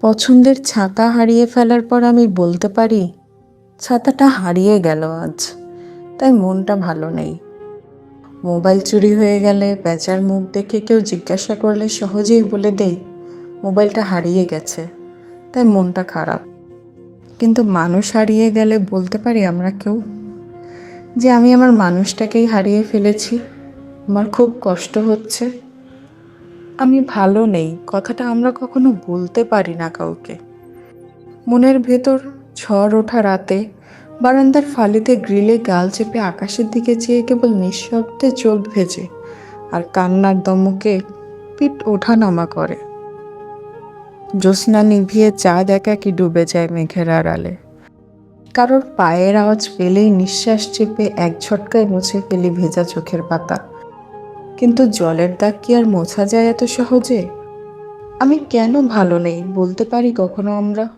পছন্দের ছাতা হারিয়ে ফেলার পর আমি বলতে পারি, ছাতাটা হারিয়ে গেল আজ, তাই মনটা ভালো নেই। মোবাইল চুরি হয়ে গেলে বেচার মুখ দেখে কেউ জিজ্ঞাসা করলে সহজেই বলে দেই, মোবাইলটা হারিয়ে গেছে, তাই মনটা খারাপ। কিন্তু মানুষ হারিয়ে গেলে বলতে পারি আমরা কেউ? যে আমি আমার মানুষটাকেই হারিয়ে ফেলেছি, আমার খুব কষ্ট হচ্ছে। আমি ভালো নেই, কথাটা আমরা কখনো বলতে পারি না কাউকে। মনের ভেতর ঝড় ওঠা রাতে বারান্দার ফালিতে গ্রিলে গাল চেপে আকাশের দিকে চেয়ে কেবল নিঃশব্দে চোখ ভেজে আর কান্নার দমকে পিঠ ওঠানামা করে। জ্যোৎস্না নিভিয়ে চাঁদ একাকি ডুবে যায় মেঘের আড়ালে। কারোর পায়ের আওয়াজ পেলেই নিঃশ্বাস চেপে এক ঝটকায় মুছে ফেলি ভেজা চোখের পাতা। কিন্তু জলের দাগ কি আর মোছা যায় এত সহজে? আমি কেন ভালো নেই বলতে পারি কখনো আমরা?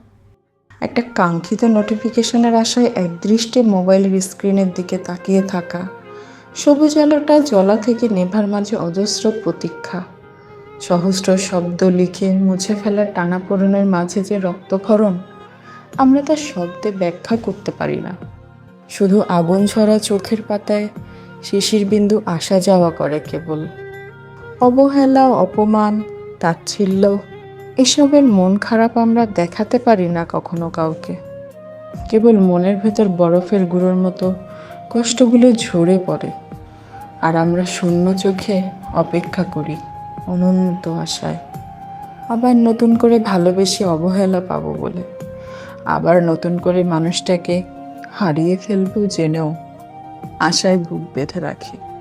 একটা কাঙ্ক্ষিত নোটিফিকেশনের আশায় একদৃষ্টে মোবাইলের স্ক্রিনের দিকে তাকিয়ে থাকা। সবুজ আলোটা জলা থেকে নেভার মাঝে অজস্র প্রতীক্ষা। সহস্র শব্দ লিখে মুছে ফেলার টানাপোড়েনের মাঝে যে রক্তক্ষরণ, আমরা তার শব্দে ব্যাখ্যা করতে পারি না। শুধু আগুন ঝরা চোখের পাতায় শিশির বিন্দু আসা যাওয়া করে কেবল। অবহেলা, অপমান, তাচ্ছিল্য, এসবের মন খারাপ আমরা দেখাতে পারি না কখনো কাউকে। কেবল মনের ভেতর বরফের গুঁড়োর মতো কষ্টগুলো ঝরে পড়ে, আর আমরা শূন্য চোখে অপেক্ষা করি অনন্ত আশায়। আবার নতুন করে ভালোবেসে অবহেলা পাবো বলে, আবার নতুন করে মানুষটাকে হারিয়ে ফেলব জেনেও। আশায় বুক বেঁধে রাখি।